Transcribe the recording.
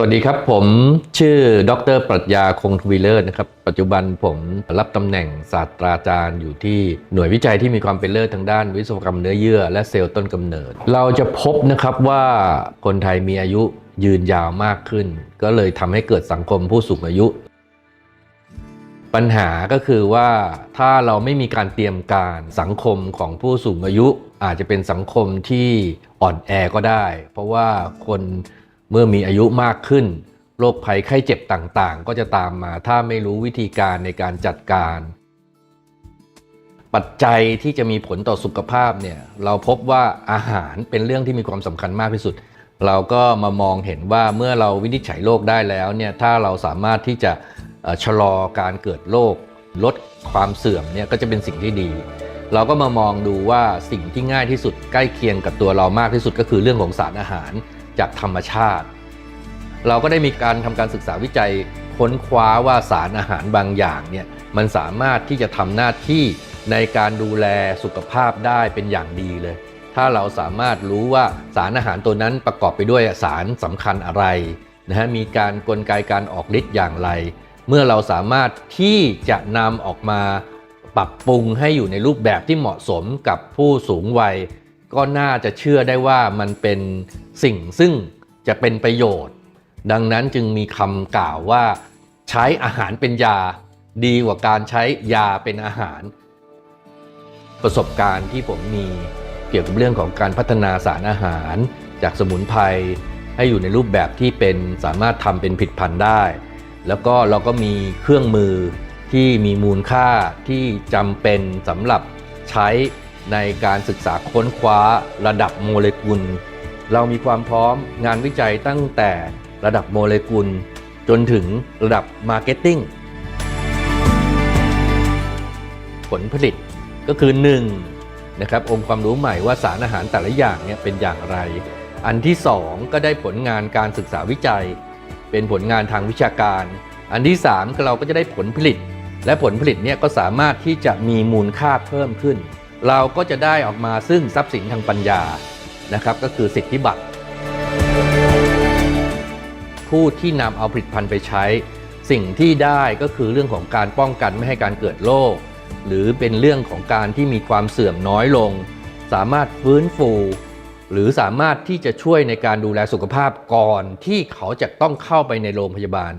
วัสดีครับ ผมชื่อดรปรัชญาคงทวีเลิศนะครับ ปัจจุบันผมรับตำแหน่งศาสตราจารย์อยู่ที่หน่วยวิจัยที่มีความเป็นเลิศทางด้านวิศวกรรมเนื้อเยื่อ และเซลล์ต้นกำเนิด เราจะพบนะครับว่าคนไทยมีอายุยืนยาวมากขึ้น ก็เลยทำให้เกิดสังคมผู้สูงอายุ ปัญหาก็คือว่าถ้าเราไม่มีการเตรียมการสังคมของผู้สูงอายุ อาจจะเป็นสังคมที่อ่อนแอก็ได้ เพราะว่าคน เมื่อมีอายุมากขึ้นโรคภัยไข้เจ็บต่างๆ ก็จะตามมาถ้าไม่รู้วิธีการในการจัดการ ปัจจัยที่จะมีผลต่อสุขภาพเนี่ยเราพบว่าอาหารเป็นเรื่องที่มีความสำคัญมากที่สุด เราก็มามองเห็นว่าเมื่อเราวินิจฉัยโรคได้แล้วเนี่ยถ้าเราสามารถที่จะชะลอการเกิดโรคลดความเสื่อมเนี่ยก็จะเป็นสิ่งที่ดี เราก็มามองดูว่าสิ่งที่ง่ายที่สุดใกล้เคียงกับตัวเรามากที่สุดก็คือเรื่องของสารอาหาร จากธรรมชาติ เราก็ได้มีการทำการศึกษาวิจัยค้นคว้าว่าสารอาหารบางอย่างเนี่ยมันสามารถที่จะทำหน้าที่ในการดูแลสุขภาพได้เป็นอย่างดีเลย ถ้าเราสามารถรู้ว่าสารอาหารตัวนั้นประกอบไปด้วยสารสำคัญอะไรนะฮะมีการกลไกการออกฤทธิ์อย่างไร เมื่อเราสามารถที่จะนำออกมาปรับปรุงให้อยู่ในรูปแบบที่เหมาะสมกับผู้สูงวัย ก็น่าจะเชื่อได้ว่ามันเป็นสิ่งซึ่งจะเป็นประโยชน์ ดังนั้นจึงมีคำกล่าวว่า ใช้อาหารเป็นยา ดีกว่าการใช้ยาเป็นอาหาร ประสบการณ์ที่ผมมีเกี่ยวกับเรื่องของการพัฒนาสารอาหาร จากสมุนไพรให้อยู่ในรูปแบบที่เป็นสามารถทำเป็นผลิดพันธุ์ได้ แล้วก็เราก็มีเครื่องมือที่มีมูลค่าที่จำเป็นสำหรับใช้ ในการศึกษาค้นคว้าระดับโมเลกุล เรามีความพร้อมงานวิจัยตั้งแต่ระดับโมเลกุล จนถึงระดับมาร์เก็ตติ้งผลผลิตก็คือ 1 นะครับองค์ความรู้ใหม่ว่าสารอาหารแต่ละอย่างเนี่ยเป็นอย่างไร อันที่ 2 ก็ได้ผลงานการศึกษาวิจัย เป็นผลงานทางวิชาการ อันที่3ก็เราก็จะได้ผลผลิต และผลผลิตเนี่ยก็สามารถที่จะมีมูลค่าเพิ่มขึ้น เราก็จะได้ออกมาซึ่งทรัพย์สินทางปัญญานะครับก็คือสิทธิบัตร ผู้ที่นำเอาผลิตภัณฑ์ไปใช้ สิ่งที่ได้ก็คือเรื่องของการป้องกันไม่ให้การเกิดโรคหรือเป็นเรื่องของการที่มีความเสื่อมน้อยลง สามารถฟื้นฟู หรือสามารถที่จะช่วยในการดูแลสุขภาพก่อนที่เขาจะต้องเข้าไปในโรงพยาบาล